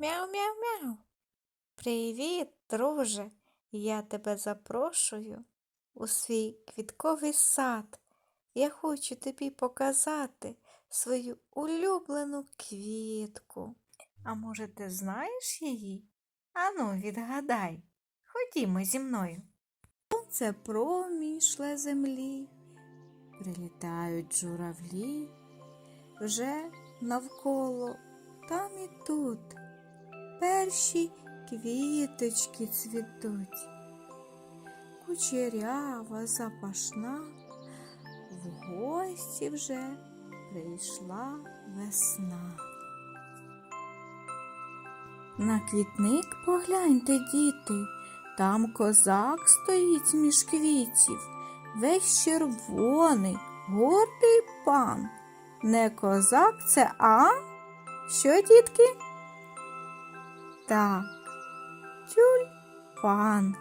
Мяу-мяу-мяу. Привіт, друже. Я тебе запрошую у свій квітковий сад. Я хочу тобі показати свою улюблену квітку. А може, ти знаєш її? Ану, відгадай. Ходімо зі мною. Це промінь шле землі, прилітають журавлі, вже навколо там і тут перші квіточки цвітуть. Кучерява запашна, в гості вже прийшла весна. На квітник погляньте, діти, там козак стоїть між квітів, весь червоний, гордий пан. Не козак це, а? Що, дітки? Так, тюльпан.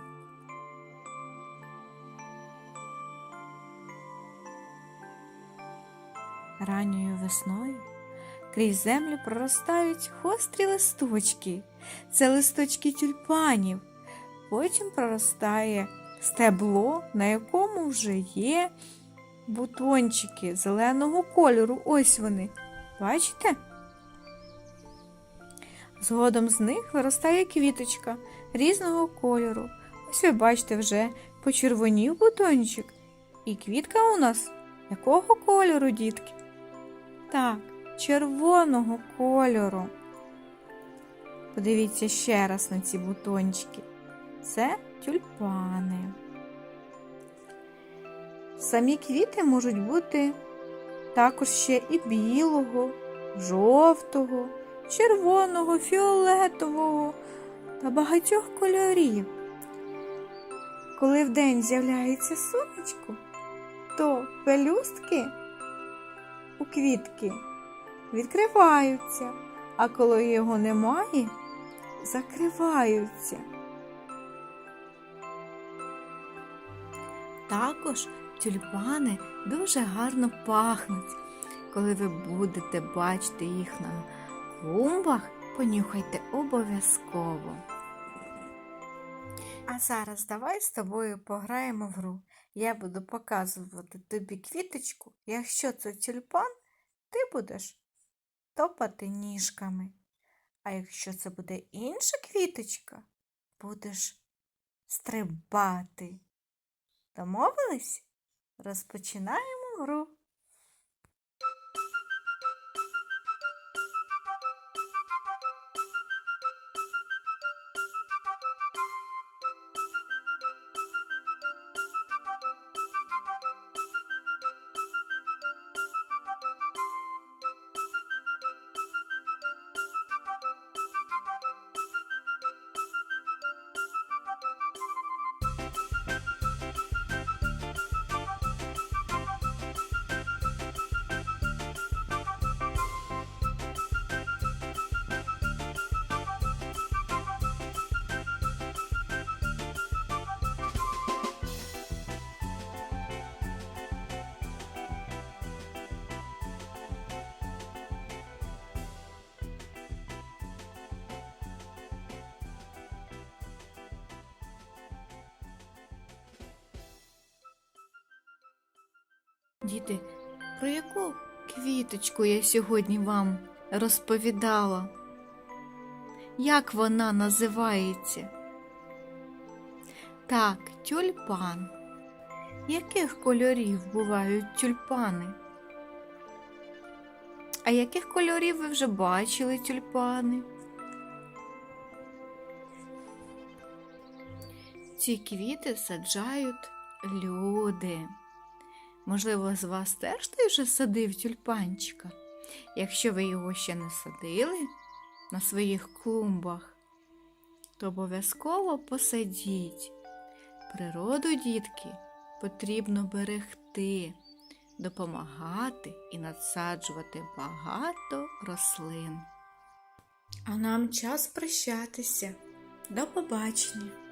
Ранньою весною крізь землю проростають гострі листочки. Це листочки тюльпанів. Потім проростає стебло, на якому вже є бутончики зеленого кольору. Ось вони. Бачите? Згодом з них виростає квіточка різного кольору. Ось ви бачите вже почервонів бутончик. І квітка у нас якого кольору, дітки? Так, червоного кольору. Подивіться ще раз на ці бутончики. Це тюльпани. Самі квіти можуть бути також ще і білого, жовтого, червоного, фіолетового та багатьох кольорів. Коли вдень з'являється сонечко, то пелюстки у квітки відкриваються, а коли його немає, закриваються. Також тюльпани дуже гарно пахнуть. Коли ви будете бачити їх на клумбах, понюхайте обов'язково. А зараз давай з тобою пограємо в гру. Я буду показувати тобі квіточку. Якщо це тюльпан, ти будеш топати ніжками. А якщо це буде інша квіточка, будеш стрибати. Домовились? Розпочинаємо гру. Діти, про яку квіточку я сьогодні вам розповідала? Як вона називається? Так, тюльпан. Яких кольорів бувають тюльпани? А яких кольорів ви вже бачили тюльпани? Ці квіти саджають люди. Можливо, з вас теж ти вже садив тюльпанчика. Якщо ви його ще не садили на своїх клумбах, то обов'язково посадіть. Природу, дітки, потрібно берегти, допомагати і надсаджувати багато рослин. А нам час прощатися. До побачення!